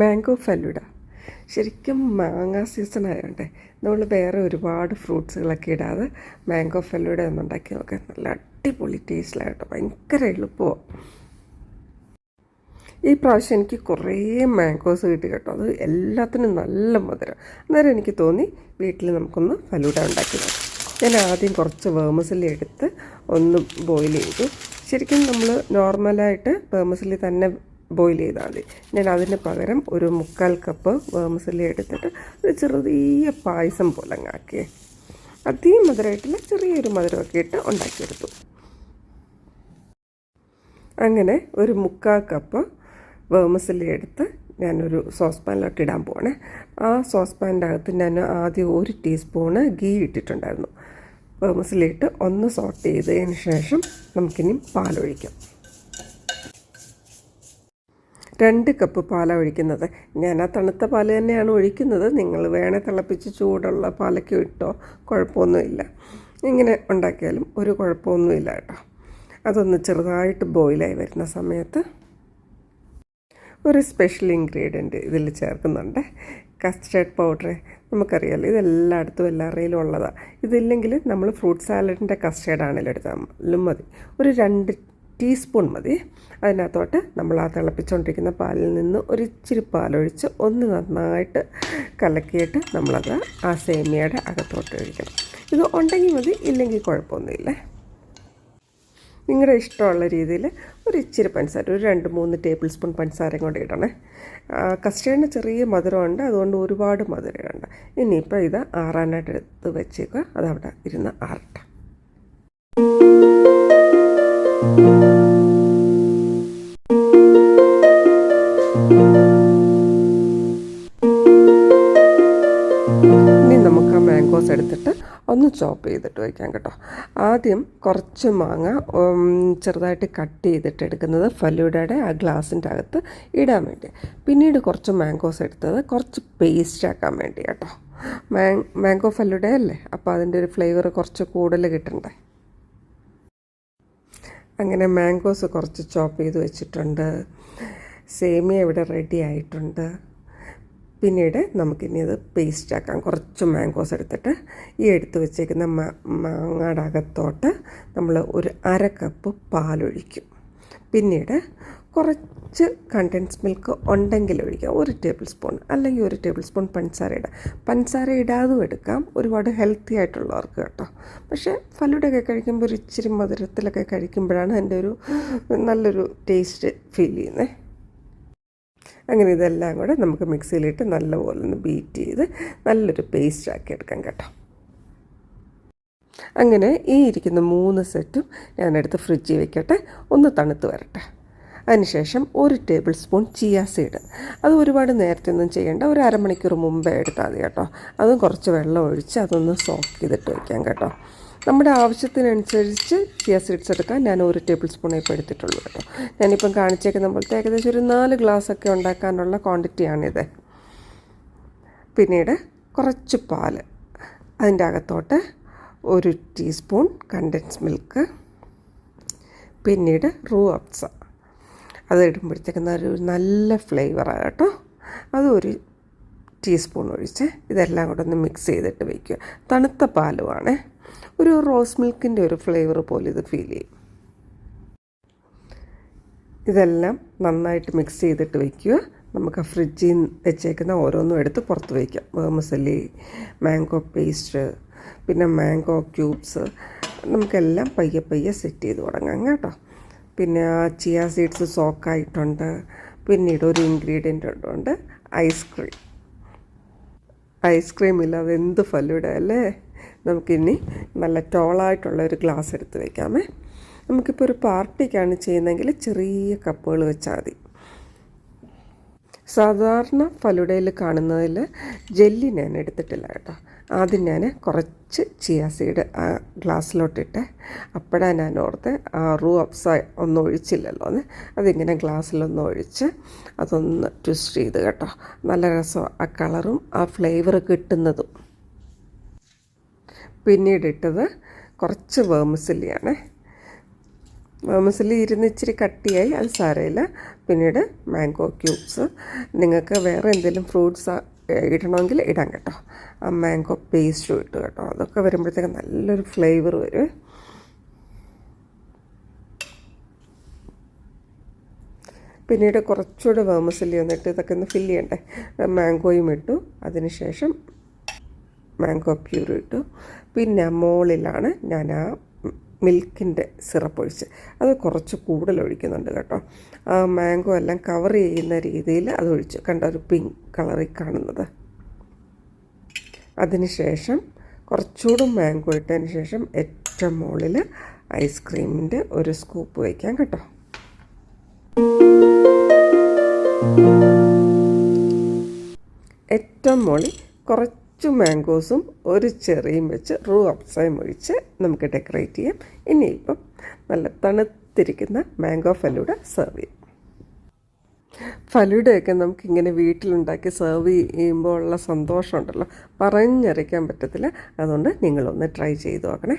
Mango falooda. ശരിക്കും മാങ്ങ season ആയതുകൊണ്ട് നമ്മൾ വേറെ ഒരുപാട് ഫ്രൂട്ട്സുകളൊക്കെ ഇടാതെ മാംഗോ ഫലൂഡ ഒന്ന് ഉണ്ടാക്കി നോക്കാം. നല്ല അടിപൊളി ടേസ്റ്റിലായിട്ടോ ഭയങ്കര എളുപ്പമാണ് ഈ പ്രാവശ്യം എനിക്ക് കുറേ മാംഗോസ് കിട്ടി കേട്ടോ അത് എല്ലാത്തിനും നല്ല മധുരം. അന്നേരം എനിക്ക് തോന്നി വീട്ടിൽ നമുക്കൊന്ന് ഫലൂഡ ഉണ്ടാക്കി നോക്കാം. ഞാൻ ആദ്യം കുറച്ച് വേമസിലി എടുത്ത് ഒന്ന് ബോയിൽ ചെയ്തു. ശരിക്കും നമ്മൾ നോർമലായിട്ട് വേമസിലി തന്നെ ബോയിൽ ചെയ്താൽ മതി. ഞാൻ അതിന് പകരം ഒരു മുക്കാൽ കപ്പ് വേമസിലി എടുത്തിട്ട് ഒരു ചെറിയ പായസം പോലെ അങ്ങാക്കിയേ അധികം മധുരമായിട്ടില്ല ചെറിയൊരു മധുരമൊക്കെ ഇട്ട് ഉണ്ടാക്കിയെടുത്തു അങ്ങനെ ഒരു മുക്കാൽ കപ്പ് വേമസിലി എടുത്ത് ഞാനൊരു സോസ് പാനിലോട്ട് ഇടാൻ പോവാണ്. ആ സോസ് പാനിന്റെ അകത്ത് ഞാൻ ആദ്യം ഒരു ടീസ്പൂണ് ഗീ ഇട്ടിട്ടുണ്ടായിരുന്നു. വേമസിലിട്ട് ഒന്ന് സോട്ട് ചെയ്തതിന് ശേഷം നമുക്കിനി പാലൊഴിക്കാം. രണ്ട് കപ്പ് പാലാണ് ഒഴിക്കുന്നത്. ഞാൻ ആ തണുത്ത പാൽ തന്നെയാണ് ഒഴിക്കുന്നത്. നിങ്ങൾ വേണേൽ തിളപ്പിച്ച് ചൂടുള്ള പാലൊക്കെ ഇട്ടോ കുഴപ്പമൊന്നുമില്ല. ഇങ്ങനെ ഉണ്ടാക്കിയാലും ഒരു കുഴപ്പമൊന്നുമില്ല കേട്ടോ. അതൊന്ന് ചെറുതായിട്ട് ബോയിലായി വരുന്ന സമയത്ത് ഒരു സ്പെഷ്യൽ ഇൻഗ്രീഡിയന്റ് ഇതിൽ ചേർക്കുന്നുണ്ട്. കസ്റ്റേർഡ് പൗഡർ നമുക്കറിയാമല്ലോ ഇതെല്ലായിടത്തും എല്ലാവരുടെയിലും ഉള്ളതാണ് ഇതില്ലെങ്കിൽ നമ്മൾ ഫ്രൂട്ട് സാലഡിന്റെ കസ്റ്റേർഡാണെങ്കിലും എടുത്താലും മതി. ഒരു രണ്ട് ടീസ്പൂൺ മതി. അതിനകത്തോട്ട് നമ്മൾ ആ തിളപ്പിച്ചുകൊണ്ടിരിക്കുന്ന പാലിൽ നിന്ന് ഒരു ഇച്ചിരി പാലൊഴിച്ച് ഒന്ന് നന്നായിട്ട് കലക്കിയിട്ട് നമ്മളത് ആ സേമിയയുടെ അകത്തോട്ട് ഒഴിക്കണം. ഇത് ഉണ്ടെങ്കിൽ മതി ഇല്ലെങ്കിൽ കുഴപ്പമൊന്നുമില്ലേ. നിങ്ങളുടെ ഇഷ്ടമുള്ള രീതിയിൽ ഒരു ഇച്ചിരി പഞ്ചസാര ഒരു രണ്ട് മൂന്ന് ടേബിൾ സ്പൂൺ പഞ്ചസാരയും കൂടെ ഇടണേ. കസ്റ്റേർഡിന് ചെറിയ മധുരമുണ്ട് അതുകൊണ്ട് ഒരുപാട് മധുരം ഇടണ്ട ഇനിയിപ്പോൾ ഇത് ആറാനായിട്ട് എടുത്ത് വെച്ചേക്കുക. അതവിടെ ഇരുന്ന് ആറട്ടെ. മാംഗോസ് എടുത്തിട്ട് ഒന്ന് ചോപ്പ് ചെയ്തിട്ട് വയ്ക്കാം കേട്ടോ. ആദ്യം കുറച്ച് മാങ്ങ ചെറുതായിട്ട് കട്ട് ചെയ്തിട്ട് എടുക്കുന്നത് ഫലൂഡയുടെ ആ ഗ്ലാസിന്റെ അകത്ത് ഇടാൻ വേണ്ടി. പിന്നീട് കുറച്ച് മാംഗോസ് എടുത്തത് കുറച്ച് പേസ്റ്റ് ആക്കാൻ വേണ്ടി കേട്ടോ. മാങ് മാംഗോ ഫലൂഡ അല്ലേ? അപ്പോൾ അതിന്റെ ഒരു ഫ്ലേവർ കുറച്ച് കൂടുതൽ കിട്ടണ്ടേ? അങ്ങനെ മാംഗോസ് കുറച്ച് ചോപ്പ് ചെയ്ത് വെച്ചിട്ടുണ്ട്. സേമിയ ഇവിടെ റെഡി ആയിട്ടുണ്ട്. പിന്നീട് നമുക്കിനി അത് പേസ്റ്റ് ആക്കാം. കുറച്ച് മാംഗോസ് എടുത്തിട്ട് ഈ എടുത്ത് വെച്ചേക്കുന്ന മാങ്ങയുടെ അകത്തോട്ട് നമ്മൾ ഒരു അര കപ്പ് പാലൊഴിക്കും. പിന്നീട് കുറച്ച് കണ്ടൻസ് മിൽക്ക് ഉണ്ടെങ്കിൽ ഒഴിക്കാം. ഒരു ടേബിൾ സ്പൂൺ അല്ലെങ്കിൽ ഒരു ടേബിൾ സ്പൂൺ പഞ്ചസാര ഇടാം. പഞ്ചസാര ഇടാതും എടുക്കാം. ഒരുപാട് ഹെൽത്തി ആയിട്ടുള്ളവർക്ക് കേട്ടോ. പക്ഷേ ഫലൂഡൊക്കെ കഴിക്കുമ്പോൾ ഒരു ഇച്ചിരി മധുരത്തിലൊക്കെ കഴിക്കുമ്പോഴാണ് അതിന്റെ ഒരു നല്ലൊരു ടേസ്റ്റ് ഫീൽ ചെയ്യുന്നത് അങ്ങനെ ഇതെല്ലാം കൂടെ നമുക്ക് മിക്സിയിലിട്ട് നല്ലപോലെ ഒന്ന് ബീറ്റ് ചെയ്ത് നല്ലൊരു പേസ്റ്റ് ആക്കി എടുക്കാം കേട്ടോ. അങ്ങനെ ഈ ഇരിക്കുന്ന മൂന്ന് സെറ്റും ഞാനെടുത്ത് ഫ്രിഡ്ജിൽ വെക്കട്ടെ. ഒന്ന് തണുത്ത് വരട്ടെ. അതിനുശേഷം ഒരു ടേബിൾ സ്പൂൺ ചിയ സീഡ് അത് ഒരുപാട് നേരത്തെ ഒന്നും ചെയ്യേണ്ട. ഒരു അരമണിക്കൂർ മുമ്പേ എടുത്താൽ മതി കേട്ടോ. അതും കുറച്ച് വെള്ളം ഒഴിച്ച് അതൊന്ന് സോക്ക് ചെയ്തിട്ട് വയ്ക്കാം കേട്ടോ. നമ്മുടെ ആവശ്യത്തിനനുസരിച്ച് ചിയ സീഡ്സ് എടുക്കാൻ ഞാൻ ഒരു ടേബിൾ സ്പൂണേ ഇപ്പോൾ എടുത്തിട്ടുള്ളൂ കേട്ടോ. ഞാനിപ്പം കാണിച്ചേക്കുന്ന പോലത്തെ ഏകദേശം ഒരു നാല് ഗ്ലാസ് ഒക്കെ ഉണ്ടാക്കാനുള്ള ക്വാണ്ടിറ്റിയാണിത് പിന്നീട് കുറച്ച് പാൽ അതിന്റെ അകത്തോട്ട് ഒരു ടീസ്പൂൺ കണ്ടൻസ് മിൽക്ക് പിന്നീട് റൂ അപ്സ അത് ഇടുമ്പോഴത്തേക്കുന്ന ഒരു നല്ല ഫ്ലേവറാണ് കേട്ടോ. അതൊരു ടീസ്പൂൺ ഒഴിച്ച് ഇതെല്ലാം കൂടെ ഒന്ന് മിക്സ് ചെയ്തിട്ട് വയ്ക്കുക തണുത്ത പാലുമാണ് ഒരു റോസ് മിൽക്കിന്റെ ഒരു ഫ്ലേവർ പോലെ ഇത് ഫീൽ ചെയ്യും. ഇതെല്ലാം നന്നായിട്ട് മിക്സ് ചെയ്തിട്ട് വയ്ക്കുക നമുക്ക് ഫ്രിഡ്ജിൽ വെച്ചേക്കുന്ന ഓരോന്നും എടുത്ത് പുറത്ത് വയ്ക്കാം വേമസല്ലി മാംഗോ പേസ്റ്റ് പിന്നെ മാംഗോ ക്യൂബ്സ് നമുക്കെല്ലാം പയ്യെ പയ്യെ സെറ്റ് ചെയ്ത് തുടങ്ങാം കേട്ടോ. പിന്നെ ചിയ സീഡ്സ് സോക്കായിട്ടുണ്ട് പിന്നീട് ഒരു ഇൻഗ്രീഡിയന്റ് ഉണ്ട് ഐസ്ക്രീം ഐസ്ക്രീം ഇല്ലാതെ എന്ത് ഫലൂഡ അല്ലേ? നമുക്കിനി നല്ല ടോളായിട്ടുള്ള ഒരു ഗ്ലാസ് എടുത്ത് വയ്ക്കാമേ നമുക്കിപ്പോൾ ഒരു പാർട്ടിക്കാണ് ചെയ്യുന്നതെങ്കിൽ ചെറിയ കപ്പുകൾ വെച്ചാൽ മതി. സാധാരണ ഫലുടയിൽ കാണുന്നതിൽ ഞാൻ എടുത്തിട്ടില്ല കേട്ടോ. ആദ്യം ഞാൻ കുറച്ച് ചിയ സീഡ് ആ ഗ്ലാസ്സിലോട്ടിട്ട് അപ്പോഴാണ് ഞാൻ ഓർത്ത് ആ റൂ അപ്സ ഒന്നും ഒഴിച്ചില്ലല്ലോ എന്ന്. അതിങ്ങനെ ഗ്ലാസ്സിലൊന്ന് ഒഴിച്ച് അതൊന്ന് ട്വിസ്റ്റ് ചെയ്ത് കേട്ടോ. നല്ല രസം ആ കളറും ആ ഫ്ലേവർ കിട്ടുന്നതും. പിന്നീട് ഇട്ടത് കുറച്ച് വേമസിലിയാണ് വേമസിലി ഇരുന്ന് ഇച്ചിരി കട്ടിയായി അത് സാരയില്ല പിന്നീട് മാംഗോ ക്യൂബ്സ് നിങ്ങൾക്ക് വേറെ എന്തെങ്കിലും ഫ്രൂട്ട്സ് ഇടണമെങ്കിൽ ഇടാം കേട്ടോ. മാംഗോ പേസ്റ്റും ഇട്ട് കേട്ടോ. അതൊക്കെ വരുമ്പോഴത്തേക്ക് നല്ലൊരു ഫ്ലേവർ വരും. പിന്നീട് കുറച്ചുകൂടെ വേമസിലി വന്നിട്ട് ഇതൊക്കെ ഒന്ന് ഫില്ല് ചെയ്യണ്ടേ. മാംഗോയും ഇട്ടു. അതിനുശേഷം മാംഗോ പ്യൂർ ഇട്ടു. പിന്നെ മോളിലാണ് ഞാൻ ആ മിൽക്കിന്റെ സിറപ്പ് ഒഴിച്ച് അത് കുറച്ച് കൂടുതൽ ഒഴിക്കുന്നുണ്ട് കേട്ടോ. ആ മാംഗോ എല്ലാം കവർ ചെയ്യുന്ന രീതിയിൽ അത് ഒഴിച്ചു കണ്ട ഒരു പിങ്ക് കളറിൽ കാണുന്നത്. അതിനുശേഷം കുറച്ചുകൂടെ മാംഗോ ഇട്ടതിന് ശേഷം ഏറ്റവും മുകളിൽ ഐസ്ക്രീമിന്റെ ഒരു സ്കൂപ്പ് വയ്ക്കാം കേട്ടോ. ഏറ്റവും മുകളിൽ കുറച്ച് മാംഗോസും ഒരു ചെറിയും വെച്ച് റൂ അപ്സയും ഒഴിച്ച് നമുക്ക് ഡെക്കറേറ്റ് ചെയ്യാം. ഇനിയിപ്പം നല്ല തണുത്തിരിക്കുന്ന മാംഗോ ഫലൂഡ സെർവ് ചെയ്യാം. ഫലൂഡയൊക്കെ നമുക്കിങ്ങനെ വീട്ടിലുണ്ടാക്കി സെർവ് ചെയ്യുമ്പോൾ ഉള്ള സന്തോഷമുണ്ടല്ലോ. പറഞ്ഞറിയിക്കാൻ പറ്റത്തില്ല. അതുകൊണ്ട് നിങ്ങളൊന്ന് ട്രൈ ചെയ്ത് നോക്കണേ.